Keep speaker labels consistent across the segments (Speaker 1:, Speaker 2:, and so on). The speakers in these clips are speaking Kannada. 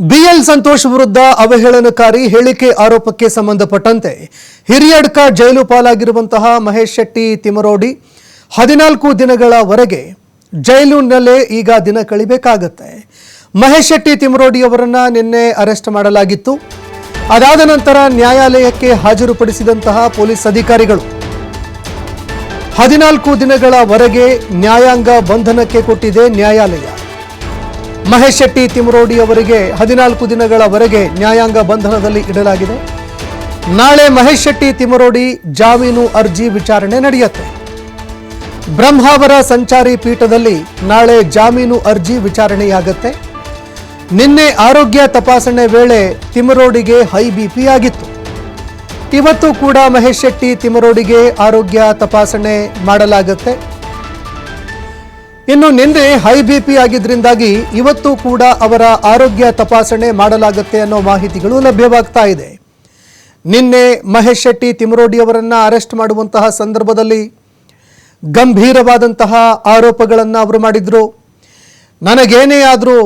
Speaker 1: ಬಿಎಲ್ ಸಂತೋಷ್ ವಿರುದ್ಧ ಅವಹೇಳನಕಾರಿ ಹೇಳಿಕೆ ಆರೋಪಕ್ಕೆ ಸಂಬಂಧಪಟ್ಟಂತೆ ಹಿರಿಯಡ್ಕ ಜೈಲು ಪಾಲಾಗಿರುವಂತಹ ಮಹೇಶ್ ಶೆಟ್ಟಿ ತಿಮರೋಡಿ ಹದಿನಾಲ್ಕು ದಿನಗಳವರೆಗೆ ಜೈಲಿನಲ್ಲೇ ಈಗ ದಿನ ಕಳಿಬೇಕಾಗತ್ತೆ. ಮಹೇಶ್ ಶೆಟ್ಟಿ ತಿಮರೋಡಿ ಅವರನ್ನ ನಿನ್ನೆ ಅರೆಸ್ಟ್ ಮಾಡಲಾಗಿತ್ತು. ಅದಾದ ನಂತರ ನ್ಯಾಯಾಲಯಕ್ಕೆ ಹಾಜರುಪಡಿಸಿದಂತಹ ಪೊಲೀಸ್ ಅಧಿಕಾರಿಗಳು ಹದಿನಾಲ್ಕು ದಿನಗಳವರೆಗೆ ನ್ಯಾಯಾಂಗ ಬಂಧನಕ್ಕೆ ಕೊಟ್ಟಿದೆ ನ್ಯಾಯಾಲಯ. ಮಹೇಶ್ ಶೆಟ್ಟಿ ತಿಮರೋಡಿ ಅವರಿಗೆ ಹದಿನಾಲ್ಕು ದಿನಗಳವರೆಗೆ ನ್ಯಾಯಾಂಗ ಬಂಧನದಲ್ಲಿ ಇಡಲಾಗಿದೆ. ನಾಳೆ ಮಹೇಶ್ ಶೆಟ್ಟಿ ತಿಮರೋಡಿ ಜಾಮೀನು ಅರ್ಜಿ ವಿಚಾರಣೆ ನಡೆಯುತ್ತೆ. ಬ್ರಹ್ಮಾವರ ಸಂಚಾರಿ ಪೀಠದಲ್ಲಿ ನಾಳೆ ಜಾಮೀನು ಅರ್ಜಿ ವಿಚಾರಣೆಯಾಗತ್ತೆ. ನಿನ್ನೆ ಆರೋಗ್ಯ ತಪಾಸಣೆ ವೇಳೆ ತಿಮರೋಡಿಗೆ ಹೈ ಬಿಪಿ ಆಗಿತ್ತು. ಇವತ್ತು ಕೂಡ ಮಹೇಶ್ ಶೆಟ್ಟಿ ತಿಮರೋಡಿಗೆ ಆರೋಗ್ಯ ತಪಾಸಣೆ ಮಾಡಲಾಗುತ್ತೆ. ಇನ್ನು ನಿನ್ನೆ ಹೈ ಬಿ ಪಿ ಆಗಿದ್ರಿಂದಾಗಿ ಇವತ್ತು ಕೂಡ ಅವರ ಆರೋಗ್ಯ ತಪಾಸಣೆ ಮಾಡಲಾಗುತ್ತೆ ಅನ್ನೋ ಮಾಹಿತಿಗಳು ಲಭ್ಯವಾಗ್ತಾ ಇದೆ. ನಿನ್ನೆ ಮಹೇಶ್ ಶೆಟ್ಟಿ ತಿಮರೋಡಿ ಅವರನ್ನು ಅರೆಸ್ಟ್ ಮಾಡುವಂತಹ ಸಂದರ್ಭದಲ್ಲಿ ಗಂಭೀರವಾದಂತಹ ಆರೋಪಗಳನ್ನು ಅವರು ಮಾಡಿದರು. ನನಗೇನೇ ಆದರೂ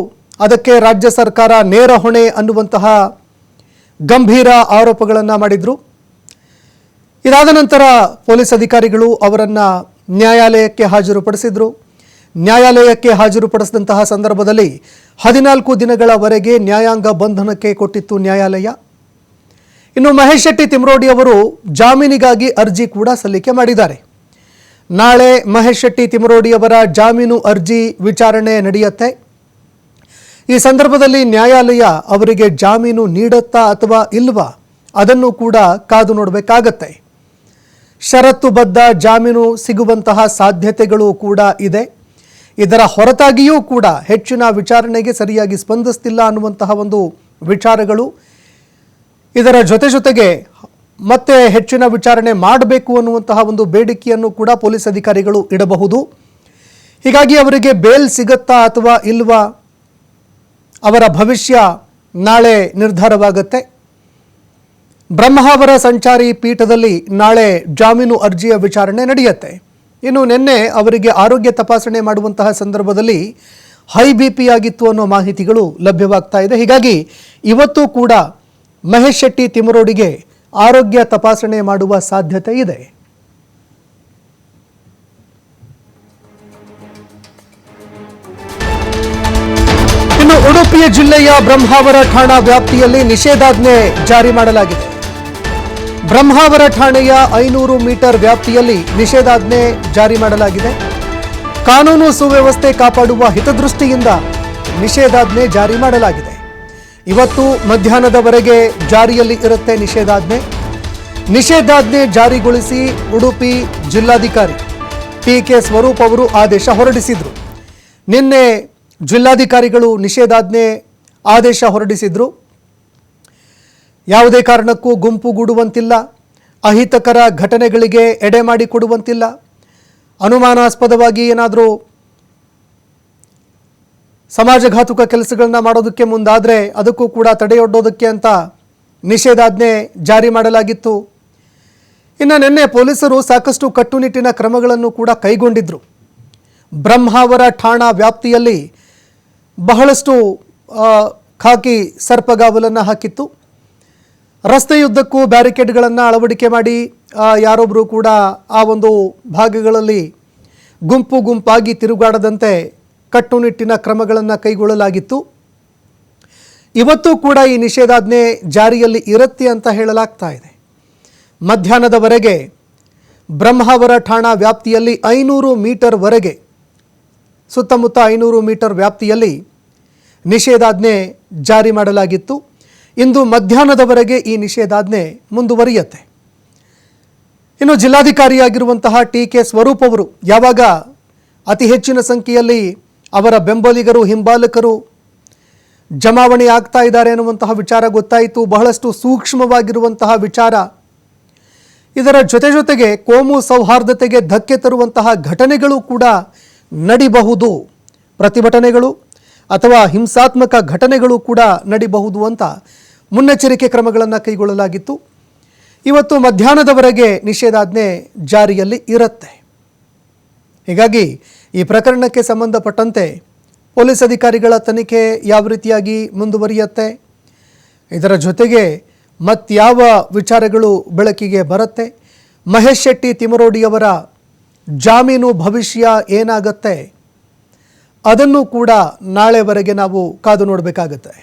Speaker 1: ಅದಕ್ಕೆ ರಾಜ್ಯ ಸರ್ಕಾರ ನೇರ ಹೊಣೆ ಅನ್ನುವಂತಹ ಗಂಭೀರ ಆರೋಪಗಳನ್ನು ಮಾಡಿದರು. ಇದಾದ ನಂತರ ಪೊಲೀಸ್ ಅಧಿಕಾರಿಗಳು ಅವರನ್ನು ನ್ಯಾಯಾಲಯಕ್ಕೆ ಹಾಜರುಪಡಿಸಿದ್ರು. ನ್ಯಾಯಾಲಯಕ್ಕೆ ಹಾಜರುಪಡಿಸಿದಂತಹ ಸಂದರ್ಭದಲ್ಲಿ ಹದಿನಾಲ್ಕು ದಿನಗಳವರೆಗೆ ನ್ಯಾಯಾಂಗ ಬಂಧನಕ್ಕೆ ಕೊಟ್ಟಿತ್ತು ನ್ಯಾಯಾಲಯ. ಇನ್ನು ಮಹೇಶ್ ಶೆಟ್ಟಿ ತಿಮ್ರೋಡಿ ಅವರು ಜಾಮೀನಿಗಾಗಿ ಅರ್ಜಿ ಕೂಡ ಸಲ್ಲಿಕೆ ಮಾಡಿದ್ದಾರೆ. ನಾಳೆ ಮಹೇಶ್ ಶೆಟ್ಟಿ ತಿಮ್ರೋಡಿ ಅವರ ಜಾಮೀನು ಅರ್ಜಿ ವಿಚಾರಣೆ ನಡೆಯುತ್ತೆ. ಈ ಸಂದರ್ಭದಲ್ಲಿ ನ್ಯಾಯಾಲಯ ಅವರಿಗೆ ಜಾಮೀನು ನೀಡುತ್ತಾ ಅಥವಾ ಇಲ್ವಾ ಅದನ್ನು ಕೂಡ ಕಾದು ನೋಡಬೇಕಾಗತ್ತೆ. ಷರತ್ತುಬದ್ಧ ಜಾಮೀನು ಸಿಗುವಂತಹ ಸಾಧ್ಯತೆಗಳು ಕೂಡ ಇದೆ. ಇದರ ಹೊರತಾಗಿಯೂ ಕೂಡ ಹೆಚ್ಚಿನ ವಿಚಾರಣೆಗೆ ಸರಿಯಾಗಿ ಸ್ಪಂದಿಸ್ತಿಲ್ಲ ಅನ್ನುವಂತಹ ಒಂದು ವಿಚಾರಗಳು. ಇದರ ಜೊತೆ ಜೊತೆಗೆ ಮತ್ತೆ ಹೆಚ್ಚಿನ ವಿಚಾರಣೆ ಮಾಡಬೇಕು ಅನ್ನುವಂತಹ ಒಂದು ಬೇಡಿಕೆಯನ್ನು ಕೂಡ ಪೊಲೀಸ್ ಅಧಿಕಾರಿಗಳು ಇಡಬಹುದು. ಹೀಗಾಗಿ ಅವರಿಗೆ ಬೇಲ್ ಸಿಗುತ್ತಾ ಅಥವಾ ಇಲ್ವಾ ಅವರ ಭವಿಷ್ಯ ನಾಳೆ ನಿರ್ಧಾರವಾಗುತ್ತೆ. ಬ್ರಹ್ಮಾವರ ಸಂಚಾರಿ ಪೀಠದಲ್ಲಿ ನಾಳೆ ಜಾಮೀನು ಅರ್ಜಿಯ ವಿಚಾರಣೆ ನಡೆಯುತ್ತೆ. ಇನ್ನು ನಿನ್ನೆ ಅವರಿಗೆ ಆರೋಗ್ಯ ತಪಾಸಣೆ ಮಾಡುವಂತಹ ಸಂದರ್ಭದಲ್ಲಿ ಹೈ ಬಿ ಪಿ ಆಗಿತ್ತು ಅನ್ನೋ ಮಾಹಿತಿಗಳು ಲಭ್ಯವಾಗ್ತಾ ಇದೆ. ಹೀಗಾಗಿ ಇವತ್ತು ಕೂಡ ಮಹೇಶ್ ಶೆಟ್ಟಿ ತಿಮರೋಡಿಗೆ ಆರೋಗ್ಯ ತಪಾಸಣೆ ಮಾಡುವ ಸಾಧ್ಯತೆ ಇದೆ. ಇನ್ನು ಉಡುಪಿಯ ಜಿಲ್ಲೆಯ ಬ್ರಹ್ಮಾವರ ಠಾಣಾ ವ್ಯಾಪ್ತಿಯಲ್ಲಿ ನಿಷೇಧಾಜ್ಞೆ ಜಾರಿ ಮಾಡಲಾಗಿದೆ. ಬ್ರಹ್ಮಾವರ ಠಾಣೆಯ ಐನೂರು ಮೀಟರ್ ವ್ಯಾಪ್ತಿಯಲ್ಲಿ ನಿಷೇಧಾಜ್ಞೆ ಜಾರಿ ಮಾಡಲಾಗಿದೆ. ಕಾನೂನು ಸುವ್ಯವಸ್ಥೆ ಕಾಪಾಡುವ ಹಿತದೃಷ್ಟಿಯಿಂದ ನಿಷೇಧಾಜ್ಞೆ ಜಾರಿ ಮಾಡಲಾಗಿದೆ. ಇವತ್ತು ಮಧ್ಯಾಹ್ನದವರೆಗೆ ಜಾರಿಯಲ್ಲಿ ಇರುತ್ತೆ ನಿಷೇಧಾಜ್ಞೆ. ನಿಷೇಧಾಜ್ಞೆ ಜಾರಿಗೊಳಿಸಿ ಉಡುಪಿ ಜಿಲ್ಲಾಧಿಕಾರಿ ಪಿ ಕೆ ಸ್ವರೂಪ್ ಅವರು ಆದೇಶ ಹೊರಡಿಸಿದರು. ನಿನ್ನೆ ಜಿಲ್ಲಾಧಿಕಾರಿಗಳು ನಿಷೇಧಾಜ್ಞೆ ಆದೇಶ ಹೊರಡಿಸಿದ್ರು. ಯಾವುದೇ ಕಾರಣಕ್ಕೂ ಗುಂಪುಗೂಡುವಂತಿಲ್ಲ ಅಹಿತಕರ ಘಟನೆಗಳಿಗೆ ಎಡೆ ಮಾಡಿಕೊಡುವಂತಿಲ್ಲ ಅನುಮಾನಾಸ್ಪದವಾಗಿ ಏನಾದರೂ ಸಮಾಜಘಾತುಕ ಕೆಲಸಗಳನ್ನ ಮಾಡೋದಕ್ಕೆ ಮುಂದಾದರೆ ಅದಕ್ಕೂ ಕೂಡ ತಡೆಯೊಡ್ಡೋದಕ್ಕೆ ಅಂತ ನಿಷೇಧಾಜ್ಞೆ ಜಾರಿ ಮಾಡಲಾಗಿತ್ತು. ಇನ್ನು ನಿನ್ನೆ ಪೊಲೀಸರು ಸಾಕಷ್ಟು ಕಟ್ಟುನಿಟ್ಟಿನ ಕ್ರಮಗಳನ್ನು ಕೂಡ ಕೈಗೊಂಡಿದ್ದರು ಬ್ರಹ್ಮಾವರ ಠಾಣಾ ವ್ಯಾಪ್ತಿಯಲ್ಲಿ ಬಹಳಷ್ಟು ಖಾಕಿ ಸರ್ಪಗಾವಲನ್ನು ಹಾಕಿತ್ತು. ರಸ್ತೆಯುದ್ದಕ್ಕೂ ಬ್ಯಾರಿಕೇಡ್ಗಳನ್ನು ಅಳವಡಿಕೆ ಮಾಡಿ ಯಾರೊಬ್ಬರು ಕೂಡ ಆ ಒಂದು ಭಾಗಗಳಲ್ಲಿ ಗುಂಪು ಗುಂಪಾಗಿ ತಿರುಗಾಡದಂತೆ ಕಟ್ಟುನಿಟ್ಟಿನ ಕ್ರಮಗಳನ್ನು ಕೈಗೊಳ್ಳಲಾಗಿತ್ತು. ಇವತ್ತು ಕೂಡ ಈ ನಿಷೇಧಾಜ್ಞೆ ಜಾರಿಯಲ್ಲಿ ಇರುತ್ತೆ ಅಂತ ಹೇಳಲಾಗ್ತಾ ಇದೆ. ಮಧ್ಯಾಹ್ನದವರೆಗೆ ಬ್ರಹ್ಮಾವರ ಠಾಣಾ ವ್ಯಾಪ್ತಿಯಲ್ಲಿ ಐನೂರು ಮೀಟರ್ವರೆಗೆ ಸುತ್ತಮುತ್ತ ಐನೂರು ಮೀಟರ್ ವ್ಯಾಪ್ತಿಯಲ್ಲಿ ನಿಷೇಧಾಜ್ಞೆ ಜಾರಿ ಮಾಡಲಾಗಿತ್ತು. ಇಂದು ಮಧ್ಯಾಹ್ನದವರೆಗೆ ಈ ನಿಷೇಧಾಜ್ಞೆ ಮುಂದುವರಿಯತ್ತೆ. ಇನ್ನು ಜಿಲ್ಲಾಧಿಕಾರಿಯಾಗಿರುವಂತಹ ಟಿ ಕೆ ಸ್ವರೂಪ್ ಅವರು ಯಾವಾಗ ಅತಿ ಹೆಚ್ಚಿನ ಸಂಖ್ಯೆಯಲ್ಲಿ ಅವರ ಬೆಂಬಲಿಗರು, ಹಿಂಬಾಲಕರು ಜಮಾವಣೆ ಆಗ್ತಾ ಇದ್ದಾರೆ ಎನ್ನುವಂತಹ ವಿಚಾರ ಗೊತ್ತಾಯಿತು. ಬಹಳಷ್ಟು ಸೂಕ್ಷ್ಮವಾಗಿರುವಂತಹ ವಿಚಾರ. ಇದರ ಜೊತೆ ಜೊತೆಗೆ ಕೋಮು ಸೌಹಾರ್ದತೆಗೆ ಧಕ್ಕೆ ತರುವಂತಹ ಘಟನೆಗಳು ಕೂಡ ನಡಿಬಹುದು. ಪ್ರತಿಭಟನೆಗಳು ಅಥವಾ ಹಿಂಸಾತ್ಮಕ ಘಟನೆಗಳು ಕೂಡ ನಡಿಬಹುದು ಅಂತ ಮುನ್ನೆಚ್ಚರಿಕೆ ಕ್ರಮಗಳನ್ನು ಕೈಗೊಳ್ಳಲಾಗಿತ್ತು. ಇವತ್ತು ಮಧ್ಯಾಹ್ನದವರೆಗೆ ನಿಷೇಧಾಜ್ಞೆ ಜಾರಿಯಲ್ಲಿ ಇರುತ್ತೆ. ಹೀಗಾಗಿ ಈ ಪ್ರಕರಣಕ್ಕೆ ಸಂಬಂಧಪಟ್ಟಂತೆ ಪೊಲೀಸ್ ಅಧಿಕಾರಿಗಳ ತನಿಖೆ ಯಾವ ರೀತಿಯಾಗಿ ಮುಂದುವರಿಯುತ್ತೆ, ಇದರ ಜೊತೆಗೆ ಮತ್ತಾವ ವಿಚಾರಗಳು ಬೆಳಕಿಗೆ ಬರುತ್ತೆ, ಮಹೇಶ್ ಶೆಟ್ಟಿ ತಿಮರೋಡಿಯವರ ಜಾಮೀನು ಭವಿಷ್ಯ ಏನಾಗತ್ತೆ, ಅದನ್ನು ಕೂಡ ನಾಳೆವರೆಗೆ ನಾವು ಕಾದು ನೋಡಬೇಕಾಗತ್ತೆ.